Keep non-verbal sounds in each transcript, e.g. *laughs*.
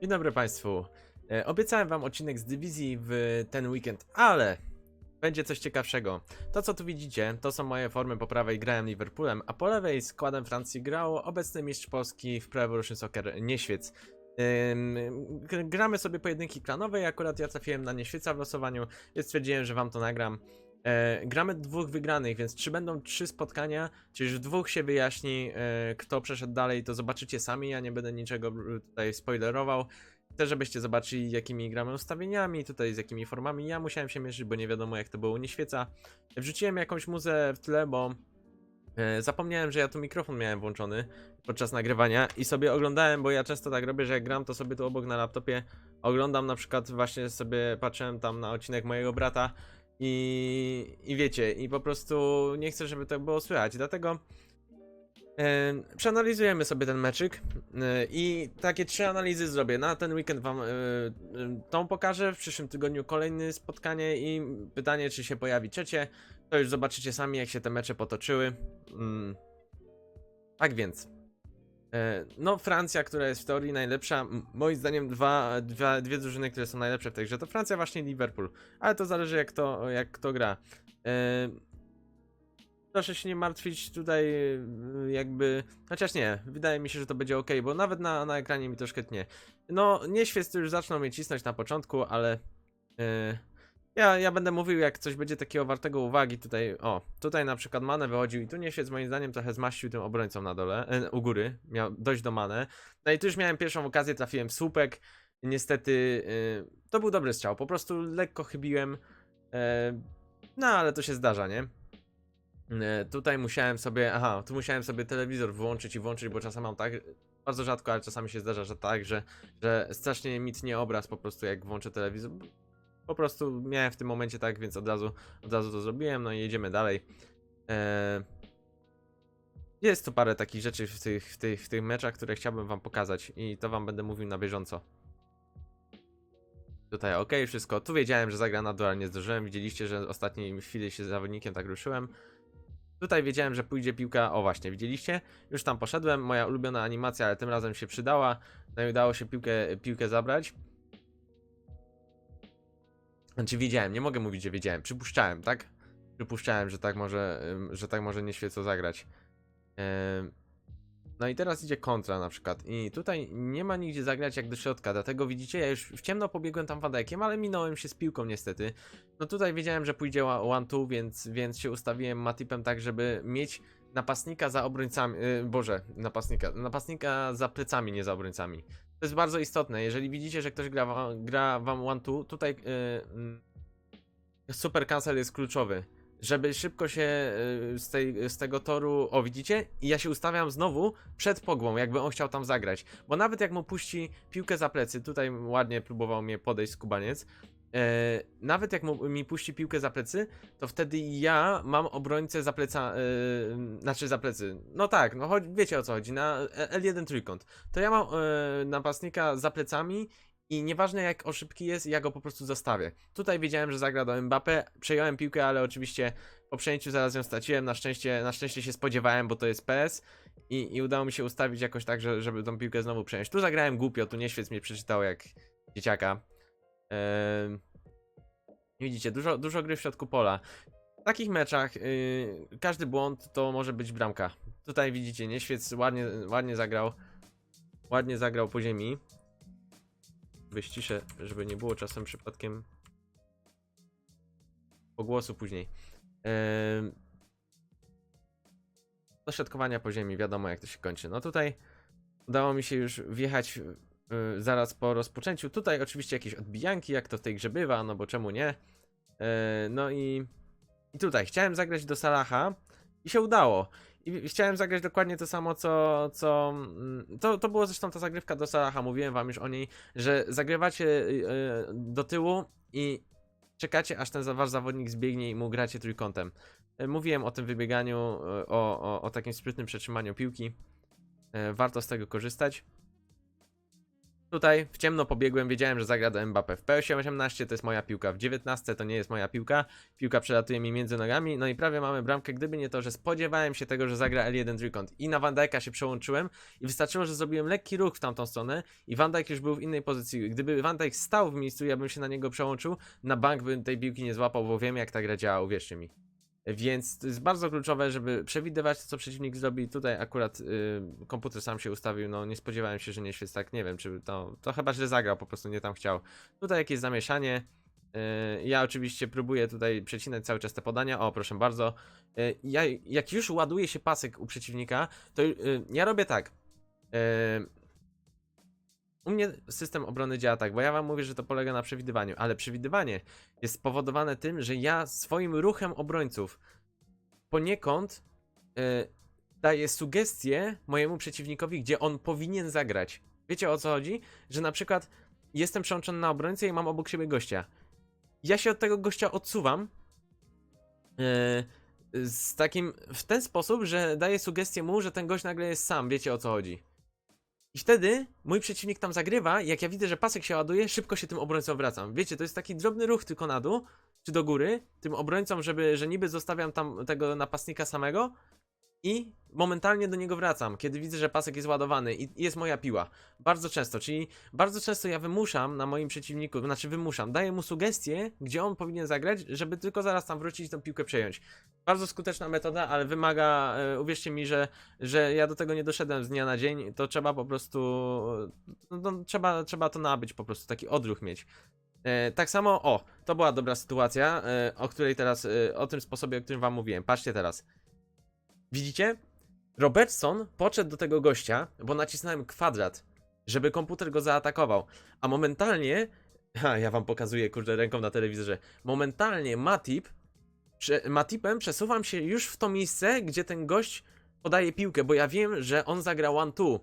Dzień dobry Państwu. E, Obiecałem Wam odcinek z dywizji w ten weekend, ale będzie coś ciekawszego. To co tu widzicie, to są moje formy po prawej grałem Liverpoolem, a po lewej składem Francji grał obecny mistrz Polski w Pro Evolution Soccer Nieświec. Gramy sobie pojedynki klanowe i akurat ja trafiłem na Nieświeca w losowaniu, więc stwierdziłem, że Wam to nagram. E, gramy dwóch wygranych, więc czy będą trzy spotkania, czy już w dwóch się wyjaśni, e, kto przeszedł dalej, to zobaczycie sami, ja nie będę niczego e, tutaj spoilerował. Chcę, żebyście zobaczyli, jakimi gramy ustawieniami, tutaj z jakimi formami. Ja musiałem się mierzyć, bo nie wiadomo, jak to było u Nieświeca. Wrzuciłem jakąś muzę w tle, bo e, zapomniałem, że ja tu mikrofon miałem włączony podczas nagrywania i sobie oglądałem, bo ja często tak robię, że jak gram, to sobie tu obok na laptopie oglądam na przykład właśnie sobie patrzyłem tam na odcinek mojego brata i, i wiecie, i po prostu nie chcę, żeby to było słychać, dlatego e, przeanalizujemy sobie ten meczyk e, i takie trzy analizy zrobię. Na ten weekend wam e, tą pokażę, w przyszłym tygodniu kolejne spotkanie i pytanie, czy się pojawi trzecie. To już zobaczycie sami, jak się te mecze potoczyły. Mm. Tak więc. E, No, Francja, która jest w teorii najlepsza, moim zdaniem dwa, dwa, dwie drużyny, które są najlepsze w tej grze, to Francja właśnie Liverpool. Ale to zależy jak to, jak kto gra. E, Proszę się nie martwić tutaj y, jakby, chociaż nie, wydaje mi się, że to będzie ok, bo nawet na, na ekranie mi troszkę tnie. No, nieświec już zaczną mnie cisnąć na początku, ale y, ja, ja będę mówił jak coś będzie takiego wartego uwagi tutaj, o, tutaj na przykład Mane wychodził i tu nieświec moim zdaniem trochę zmaścił tym obrońcą na dole, e, u góry, miał dojść do Mane. No i tu już miałem pierwszą okazję, trafiłem w słupek, niestety y, to był dobry strzał, po prostu lekko chybiłem, e, no ale to się zdarza, nie? E, Tutaj musiałem sobie, aha, tu musiałem sobie telewizor włączyć i włączyć, bo czasem mam tak, bardzo rzadko, ale czasami się zdarza, że tak, że, że strasznie mi tnie obraz po prostu jak włączę telewizor. Po prostu miałem w tym momencie tak, więc od razu, od razu to zrobiłem, no i jedziemy dalej. E, Jest tu parę takich rzeczy w tych, w, tych, w tych meczach, które chciałbym wam pokazać i to wam będę mówił na bieżąco. Tutaj ok, wszystko. Tu wiedziałem, że zagra na dół, ale nie zdążyłem. Widzieliście, że ostatniej chwili się z zawodnikiem tak ruszyłem. Tutaj wiedziałem, że pójdzie piłka. O właśnie, widzieliście? Już tam poszedłem. Moja ulubiona animacja, ale tym razem się przydała. No i udało się piłkę, piłkę zabrać. Znaczy wiedziałem, nie mogę mówić, że wiedziałem. Przypuszczałem, tak? Przypuszczałem, że tak może, że tak może nie świeco zagrać. No i teraz idzie kontra na przykład. I tutaj nie ma nigdzie zagrać jak do środka. Dlatego widzicie, ja już w ciemno pobiegłem tam wadekiem, ale minąłem się z piłką niestety. No tutaj wiedziałem, że pójdzie one-two, więc, więc się ustawiłem matipem tak, żeby mieć napastnika za obrońcami. Yy, Boże, napastnika. Napastnika za plecami, nie za obrońcami. To jest bardzo istotne. Jeżeli widzicie, że ktoś gra, gra wam one-two, tutaj yy, super cancel jest kluczowy. Żeby szybko się yy, z, tej, z tego toru. O, widzicie? I ja się ustawiam znowu przed pogłą, jakby on chciał tam zagrać. Bo nawet jak mu puści piłkę za plecy, tutaj ładnie próbował mnie podejść skubaniec. E, nawet jak mu, mi puści piłkę za plecy, to wtedy ja mam obrońcę za pleca, e, znaczy za plecy. No tak, no chodzi, wiecie o co chodzi, na L1 trójkąt. To ja mam e, napastnika za plecami i nieważne jak o szybki jest, ja go po prostu zostawię. Tutaj wiedziałem, że zagra do Mbappé, przejąłem piłkę, ale oczywiście po przejęciu zaraz ją straciłem. Na szczęście, na szczęście się spodziewałem, bo to jest PS i, i udało mi się ustawić jakoś tak, że, żeby tą piłkę znowu przejąć. Tu zagrałem głupio, tu nieświec mnie przeczytał jak dzieciaka. Widzicie, dużo, dużo gry w środku pola. W takich meczach yy, każdy błąd to może być bramka. Tutaj widzicie, nieświec ładnie, ładnie zagrał. Ładnie zagrał po ziemi. Wyściszę, żeby nie było czasem przypadkiem pogłosu później. Yy, dośrodkowania po ziemi, wiadomo jak to się kończy. No tutaj udało mi się już wjechać yy, zaraz po rozpoczęciu. Tutaj oczywiście jakieś odbijanki, jak to w tej grze bywa, no bo czemu nie? Yy, no i, i tutaj chciałem zagrać do Salaha i się udało. I chciałem zagrać dokładnie to samo, co. co mm, to, to było zresztą ta zagrywka do Salaha. Mówiłem wam już o niej, że zagrywacie yy, do tyłu i czekacie, aż ten wasz zawodnik zbiegnie i mu gracie trójkątem. Mówiłem o tym wybieganiu, o, o, o takim sprytnym przetrzymaniu piłki. Warto z tego korzystać. Tutaj w ciemno pobiegłem, wiedziałem, że zagra do Mbappé. W P18 to jest moja piłka, w 19 to nie jest moja piłka. Piłka przelatuje mi między nogami, no i prawie mamy bramkę, gdyby nie to, że spodziewałem się tego, że zagra L1 trójkąt. I na Van Dijk'a się przełączyłem i wystarczyło, że zrobiłem lekki ruch w tamtą stronę i Van Dijk już był w innej pozycji. Gdyby Van Dijk stał w miejscu, ja bym się na niego przełączył, na bank bym tej piłki nie złapał, bo wiem jak ta gra działa, uwierzcie mi. Więc to jest bardzo kluczowe, żeby przewidywać, co przeciwnik zrobi. Tutaj akurat y, komputer sam się ustawił, no nie spodziewałem się, że nie tak, nie wiem, czy to, to chyba źle zagrał, po prostu nie tam chciał. Tutaj jakieś zamieszanie. Y, ja oczywiście próbuję tutaj przecinać cały czas te podania. O, proszę bardzo. Y, ja, jak już ładuje się pasek u przeciwnika, to y, ja robię tak. U mnie system obrony działa tak, bo ja wam mówię, że to polega na przewidywaniu, ale przewidywanie jest spowodowane tym, że ja swoim ruchem obrońców poniekąd y, daję sugestie mojemu przeciwnikowi, gdzie on powinien zagrać. Wiecie o co chodzi? Że na przykład jestem przełączony na obrońcę i mam obok siebie gościa. Ja się od tego gościa odsuwam y, z takim, w ten sposób, że daję sugestię mu, że ten gość nagle jest sam, wiecie o co chodzi. I wtedy mój przeciwnik tam zagrywa, jak ja widzę, że pasek się ładuje, szybko się tym obrońcą wracam. Wiecie, to jest taki drobny ruch tylko na dół, czy do góry, tym obrońcom, żeby, że niby zostawiam tam tego napastnika samego i momentalnie do niego wracam, kiedy widzę, że pasek jest ładowany i jest moja piła. Bardzo często, czyli bardzo często ja wymuszam na moim przeciwniku, znaczy wymuszam, daję mu sugestie, gdzie on powinien zagrać, żeby tylko zaraz tam wrócić i tą piłkę przejąć. Bardzo skuteczna metoda, ale wymaga, e, uwierzcie mi, że, że ja do tego nie doszedłem z dnia na dzień, to trzeba po prostu, no, no, trzeba, trzeba to nabyć po prostu, taki odruch mieć. E, tak samo, o, to była dobra sytuacja, e, o której teraz, o tym sposobie, o którym wam mówiłem. Patrzcie teraz. Widzicie? Robertson podszedł do tego gościa, bo nacisnąłem kwadrat, żeby komputer go zaatakował. A momentalnie, *laughs* ha, ja wam pokazuję, kurde, ręką na telewizorze. Momentalnie Matip, prze, Matipem przesuwam się już w to miejsce, gdzie ten gość podaje piłkę, bo ja wiem, że on zagra one-two.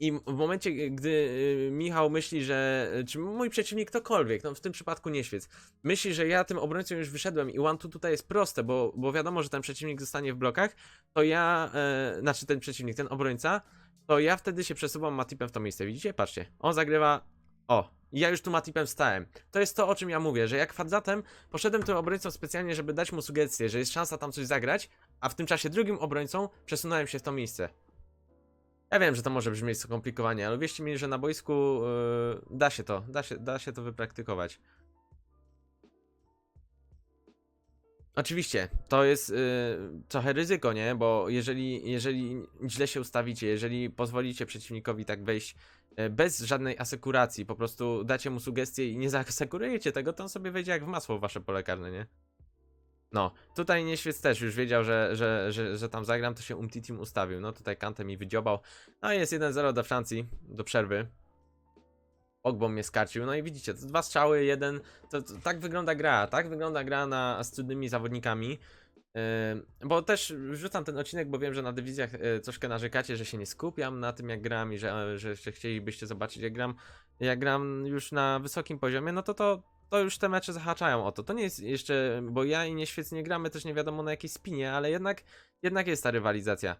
I w momencie, gdy y, Michał myśli, że. Czy mój przeciwnik ktokolwiek, no w tym przypadku nie świec, myśli, że ja tym obrońcą już wyszedłem i one two tutaj jest proste, bo, bo wiadomo, że ten przeciwnik zostanie w blokach, to ja. E, znaczy ten przeciwnik, ten obrońca, to ja wtedy się przesuwam Matipem w to miejsce. Widzicie? Patrzcie. On zagrywa. O, ja już tu Matipem stałem. To jest to, o czym ja mówię, że jak kwadzatem poszedłem tym obrońcą specjalnie, żeby dać mu sugestię, że jest szansa tam coś zagrać, a w tym czasie drugim obrońcą przesunąłem się w to miejsce. Ja wiem, że to może brzmieć skomplikowanie, ale wierzcie mi, że na boisku yy, da się to, da się, da się to wypraktykować. Oczywiście, to jest yy, trochę ryzyko, nie? Bo jeżeli, jeżeli źle się ustawicie, jeżeli pozwolicie przeciwnikowi tak wejść yy, bez żadnej asekuracji, po prostu dacie mu sugestie i nie zaasekurujecie tego, to on sobie wejdzie jak w masło w wasze pole karne, nie? No, tutaj Nieświec też już wiedział, że, że, że, że tam zagram, to się Umtitim ustawił. No tutaj Kante mi wydziobał. No jest 1-0 do Francji, do przerwy. Ogbą mnie skarcił, no i widzicie, to dwa strzały, jeden, to, to tak wygląda gra, tak wygląda gra na, z trudnymi zawodnikami. Yy, bo też wrzucam ten odcinek, bo wiem, że na dywizjach yy, troszkę narzekacie, że się nie skupiam na tym jak gram i że, że, że chcielibyście zobaczyć jak gram. Jak gram już na wysokim poziomie, no to to to już te mecze zahaczają o to. To nie jest jeszcze, bo ja i nieświetnie nie gramy też nie wiadomo na jakiej spinie, ale jednak, jednak jest ta rywalizacja.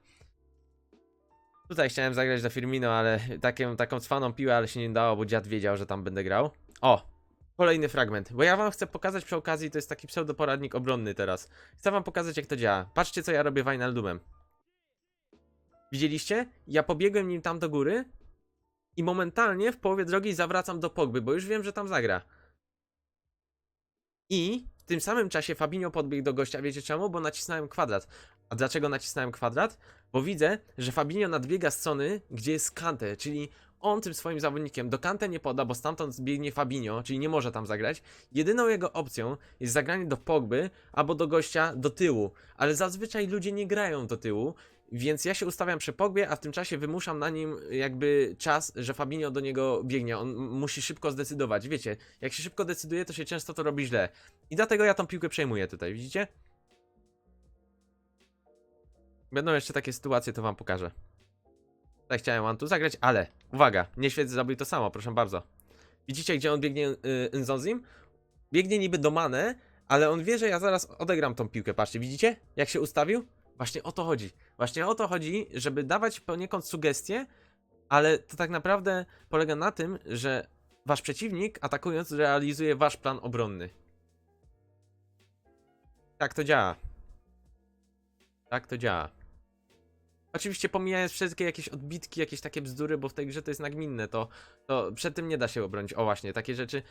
Tutaj chciałem zagrać do Firmino, ale taką, taką cwaną piłę, ale się nie dało, bo dziad wiedział, że tam będę grał. O! Kolejny fragment, bo ja wam chcę pokazać przy okazji, to jest taki pseudoporadnik obronny teraz. Chcę wam pokazać jak to działa. Patrzcie co ja robię Wijnaldumem. Widzieliście? Ja pobiegłem nim tam do góry i momentalnie w połowie drogi zawracam do Pogby, bo już wiem, że tam zagra. I w tym samym czasie Fabinho podbiegł do gościa, wiecie czemu? Bo nacisnąłem kwadrat. A dlaczego nacisnąłem kwadrat? Bo widzę, że Fabinho nadbiega z strony, gdzie jest Kante, czyli on tym swoim zawodnikiem do Kante nie poda, bo stamtąd zbiegnie Fabinho, czyli nie może tam zagrać. Jedyną jego opcją jest zagranie do Pogby albo do gościa do tyłu, ale zazwyczaj ludzie nie grają do tyłu, więc ja się ustawiam przy Pogbie, a w tym czasie wymuszam na nim jakby czas, że Fabinho do niego biegnie. On musi szybko zdecydować. Wiecie, jak się szybko decyduje, to się często to robi źle. I dlatego ja tą piłkę przejmuję tutaj, widzicie? Będą jeszcze takie sytuacje, to wam pokażę. Tak chciałem wam tu zagrać, ale uwaga, Nieświec zrobił to samo, proszę bardzo. Widzicie, gdzie on biegnie yy, Nzonzim? Biegnie niby do Mane, ale on wie, że ja zaraz odegram tą piłkę. Patrzcie, widzicie? Jak się ustawił? Właśnie o to chodzi. Właśnie o to chodzi, żeby dawać poniekąd sugestie ale to tak naprawdę polega na tym, że wasz przeciwnik atakując realizuje wasz plan obronny. Tak to działa. Tak to działa. Oczywiście pomijając wszystkie jakieś odbitki, jakieś takie bzdury, bo w tej grze to jest nagminne, to, to przed tym nie da się obronić. O właśnie, takie rzeczy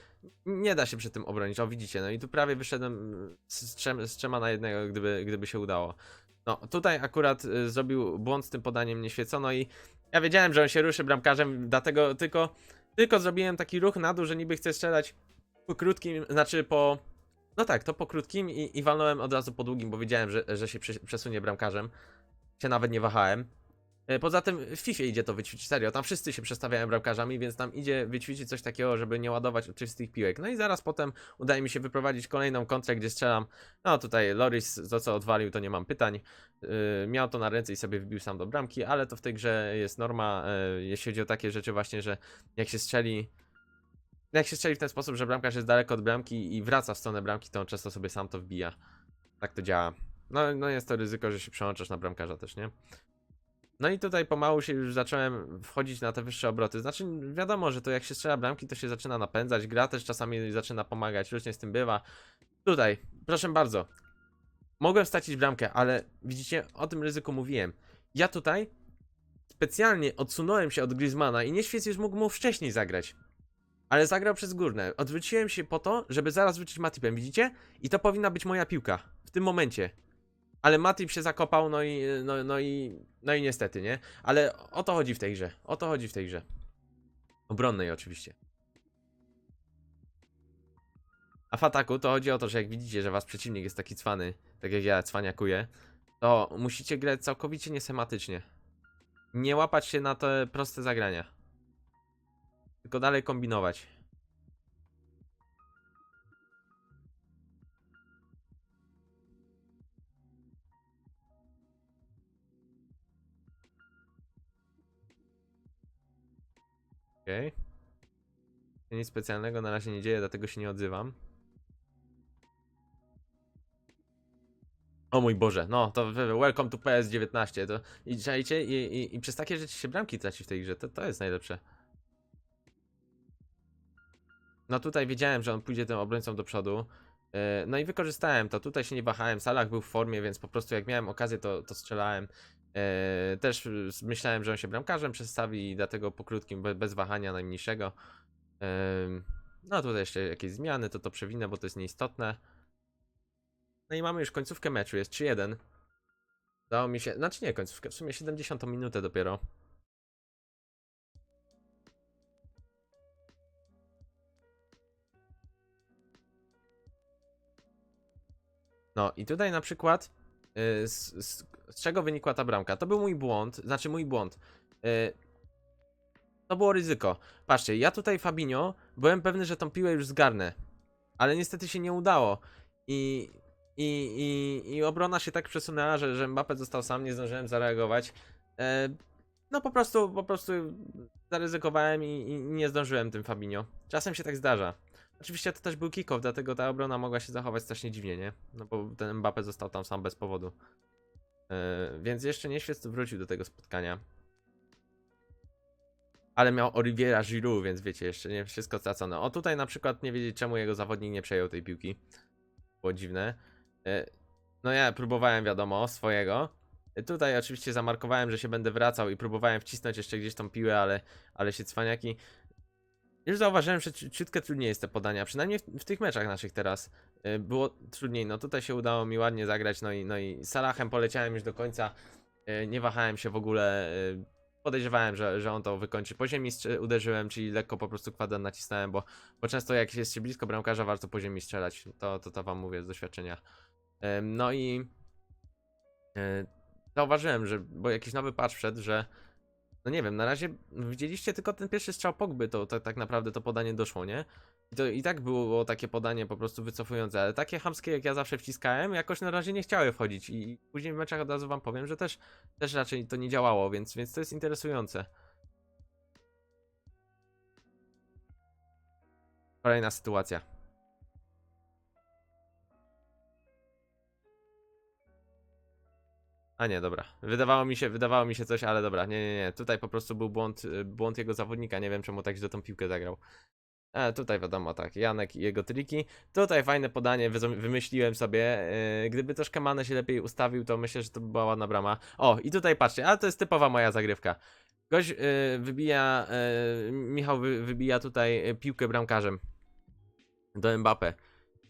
nie da się przed tym obronić. O widzicie, no i tu prawie wyszedłem z, trzem, z trzema na jednego, gdyby, gdyby się udało. No tutaj akurat y, zrobił błąd z tym podaniem, nie świecono i ja wiedziałem, że on się ruszy bramkarzem, dlatego tylko, tylko zrobiłem taki ruch na dół, że niby chcę strzelać po krótkim, znaczy po... No tak, to po krótkim i, i walnąłem od razu po długim, bo wiedziałem, że, że się przesunie bramkarzem. Się nawet nie wahałem. E, Poza tym w FIFA idzie to wyćwiczyć, serio, tam wszyscy się przestawiają bramkarzami, więc tam idzie wyćwiczyć coś takiego, żeby nie ładować czystych piłek. No i zaraz potem udaje mi się wyprowadzić kolejną kontrę, gdzie strzelam. No tutaj Loris, to co odwalił, to nie mam pytań. Yy, miał to na ręce i sobie wbił sam do bramki, ale to w tej grze jest norma, yy, jeśli chodzi o takie rzeczy właśnie, że jak się strzeli jak się strzeli w ten sposób, że bramkarz jest daleko od bramki i wraca w stronę bramki, to on często sobie sam to wbija. Tak to działa. No, no jest to ryzyko, że się przełączasz na bramkarza też, nie? No i tutaj pomału się już zacząłem wchodzić na te wyższe obroty. Znaczy, wiadomo, że to jak się strzela bramki, to się zaczyna napędzać. Gra też czasami zaczyna pomagać, różnie z tym bywa. Tutaj, proszę bardzo. Mogłem stracić bramkę, ale widzicie, o tym ryzyku mówiłem. Ja tutaj specjalnie odsunąłem się od Griezmana i Nieświec już mógł mu wcześniej zagrać. Ale zagrał przez górne. Odwróciłem się po to, żeby zaraz wrócić Matipem, widzicie? I to powinna być moja piłka. W tym momencie. Ale Matip się zakopał, no i, no, no i, no i niestety, nie? Ale o to chodzi w tej grze. O to chodzi w tej grze. Obronnej oczywiście. A w ataku to chodzi o to, że jak widzicie, że wasz przeciwnik jest taki cwany, tak jak ja cwaniakuję, to musicie grać całkowicie niesematycznie. Nie łapać się na te proste zagrania. Tylko dalej kombinować. Okej. Okay. Nic specjalnego na razie nie dzieje, dlatego się nie odzywam. O mój Boże, no to welcome to PS19. To, I i, i, i przez takie rzeczy się bramki traci w tej grze, to, to jest najlepsze. No tutaj wiedziałem, że on pójdzie tym obrońcą do przodu. E, No i wykorzystałem to. Tutaj się nie wahałem. Salah był w formie, więc po prostu jak miałem okazję, to, to strzelałem. E, Też y, myślałem, że on się bramkarzem przestawi i dlatego po krótkim, be- bez wahania najmniejszego. No tutaj jeszcze jakieś zmiany, to to przewinę, bo to jest nieistotne. No i mamy już końcówkę meczu, jest 3-1. Dało mi się, znaczy nie końcówkę, w sumie 70 minutę dopiero. No i tutaj na przykład y, z czego wynikła ta bramka? To był mój błąd, znaczy mój błąd. Y, To było ryzyko. Patrzcie, ja tutaj Fabinho byłem pewny, że tą piłę już zgarnę. Ale niestety się nie udało. I, i, i, i obrona się tak przesunęła, że, że Mbappe został sam, nie zdążyłem zareagować. E, no po prostu, po prostu zaryzykowałem i, i nie zdążyłem tym Fabinho. Czasem się tak zdarza. Oczywiście to też był kick-off, dlatego ta obrona mogła się zachować strasznie dziwnie, nie? No bo ten Mbappe został tam sam bez powodu. E, więc jeszcze nie świec wrócił do tego spotkania. Ale miał Oliviera Giroud, więc wiecie, jeszcze nie wszystko stracone. O tutaj na przykład nie wiedzieć czemu jego zawodnik nie przejął tej piłki. Było dziwne. E, No ja próbowałem wiadomo swojego. E, Tutaj oczywiście zamarkowałem, że się będę wracał i próbowałem wcisnąć jeszcze gdzieś tą piłę, ale, ale się cwaniaki. Już zauważyłem, że ci- ciutkę trudniej jest te podania, przynajmniej w, w tych meczach naszych teraz. E, Było trudniej, no tutaj się udało mi ładnie zagrać, no i, no i Salahem poleciałem już do końca. e, Nie wahałem się w ogóle. e, Podejrzewałem, że, że on to wykończy. Po ziemi uderzyłem, czyli lekko po prostu kwadrat nacisnąłem, bo, bo często jak jest się blisko bramkarza, warto po ziemi strzelać. To, to, to wam mówię z doświadczenia. No i zauważyłem, że, bo jakiś nowy patch wszedł, że no nie wiem, na razie widzieliście tylko ten pierwszy strzał Pogby, to, to tak naprawdę to podanie doszło, nie? I to i tak było takie podanie po prostu wycofujące, ale takie hamskie jak ja zawsze wciskałem, jakoś na razie nie chciały wchodzić i później w meczach od razu wam powiem, że też, też raczej to nie działało, więc, więc to jest interesujące. Kolejna sytuacja. A nie, dobra. Wydawało mi się, wydawało mi się coś, ale dobra, nie, nie, nie. Tutaj po prostu był błąd, y, błąd jego zawodnika. Nie wiem, czemu tak źle tą piłkę zagrał. E, tutaj wiadomo, tak, Janek i jego triki. Tutaj fajne podanie wymyśliłem sobie. Yy, gdyby troszkę Mane się lepiej ustawił, to myślę, że to by była ładna brama. O, i tutaj patrzcie, ale to jest typowa moja zagrywka. Gość yy, wybija, yy, Michał wy, wybija tutaj piłkę bramkarzem do Mbappe.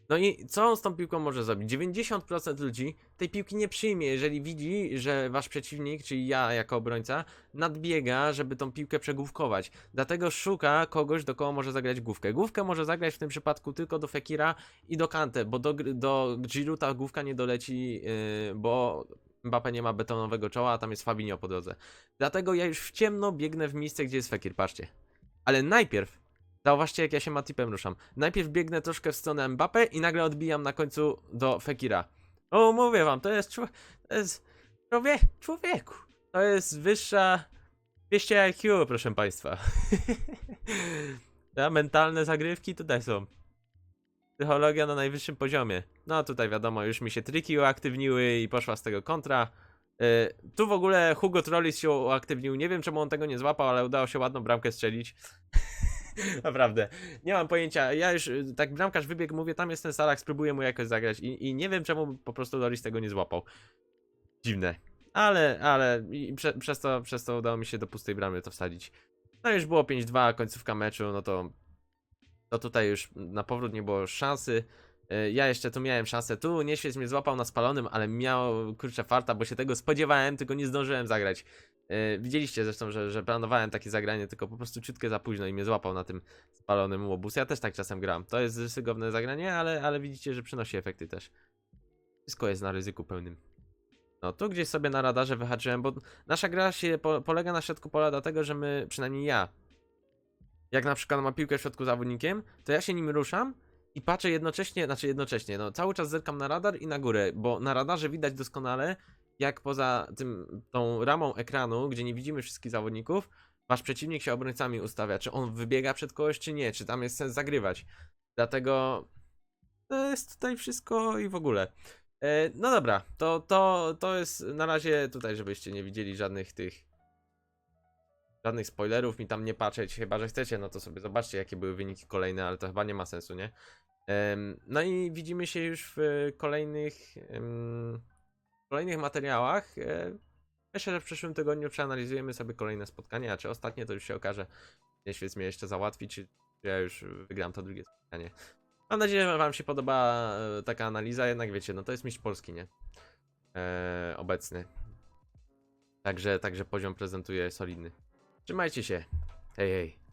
No i co on z tą piłką może zrobić? 90% ludzi tej piłki nie przyjmie, jeżeli widzi, że wasz przeciwnik, czyli ja jako obrońca, nadbiega, żeby tą piłkę przegłówkować. Dlatego szuka kogoś, do kogo może zagrać główkę. Główkę może zagrać w tym przypadku tylko do Fekira i do Kante, bo do, do ta główka nie doleci, yy, bo Mbappe nie ma betonowego czoła, a tam jest Fabinho po drodze. Dlatego ja już w ciemno biegnę w miejsce, gdzie jest Fekir, patrzcie. Ale najpierw Zauważcie, jak ja się Matipem ruszam. Najpierw biegnę troszkę w stronę Mbappe i nagle odbijam na końcu do Fekira. O, mówię wam, to jest. To jest. Człowiek, człowieku. To jest wyższa. 200 IQ, proszę państwa. *laughs* A mentalne zagrywki tutaj są. Psychologia na najwyższym poziomie. No tutaj wiadomo, już mi się triki uaktywniły i poszła z tego kontra. Yy, tu w ogóle Hugo Trollis się uaktywnił. Nie wiem czemu on tego nie złapał, ale udało się ładną bramkę strzelić. *laughs* *laughs* Naprawdę. Nie mam pojęcia. Ja już y, tak bramkarz wybiegł, mówię, tam jest ten Salah, spróbuję mu jakoś zagrać i, i nie wiem czemu po prostu Loris tego nie złapał. Dziwne. Ale, ale prze, przez, to, przez to udało mi się do pustej bramy to wsadzić. No już było 5-2, końcówka meczu, no to to tutaj już na powrót nie było szansy. Y, Ja jeszcze tu miałem szansę. Tu Nieświec mnie złapał na spalonym, ale miał kurczę farta, bo się tego spodziewałem, tylko nie zdążyłem zagrać. Y, Widzieliście zresztą, że, że planowałem takie zagranie, tylko po prostu ciutkę za późno i mnie złapał na tym spalonym łobuz. Ja też tak czasem gram. To jest ryzykowne zagranie, ale, ale widzicie, że przynosi efekty też. Wszystko jest na ryzyku pełnym. No, tu gdzieś sobie na radarze wyhaczyłem, bo nasza gra się po, polega na środku pola dlatego, że my, przynajmniej ja, jak na przykład ma piłkę w środku zawodnikiem, to ja się nim ruszam i patrzę jednocześnie, znaczy jednocześnie, no cały czas zerkam na radar i na górę, bo na radarze widać doskonale, jak poza tym, tą ramą ekranu, gdzie nie widzimy wszystkich zawodników, wasz przeciwnik się obrońcami ustawia, czy on wybiega przed kogoś, czy nie, czy tam jest sens zagrywać. Dlatego to jest tutaj wszystko i w ogóle. E, no dobra, to, to, to jest na razie tutaj, żebyście nie widzieli żadnych tych żadnych spoilerów, mi tam nie patrzeć, chyba że chcecie, no to sobie zobaczcie jakie były wyniki kolejne, ale to chyba nie ma sensu, nie? No i widzimy się już w kolejnych kolejnych materiałach. E, Myślę, że w przyszłym tygodniu przeanalizujemy sobie kolejne spotkania, a czy ostatnie to już się okaże. Nieświec mnie jeszcze załatwi, czy czy ja już wygram to drugie spotkanie. Mam nadzieję, że wam się podoba e, taka analiza, jednak wiecie, no to jest mistrz Polski, nie? E, obecny. Także, także poziom prezentuje solidny. Trzymajcie się. Hej, hej.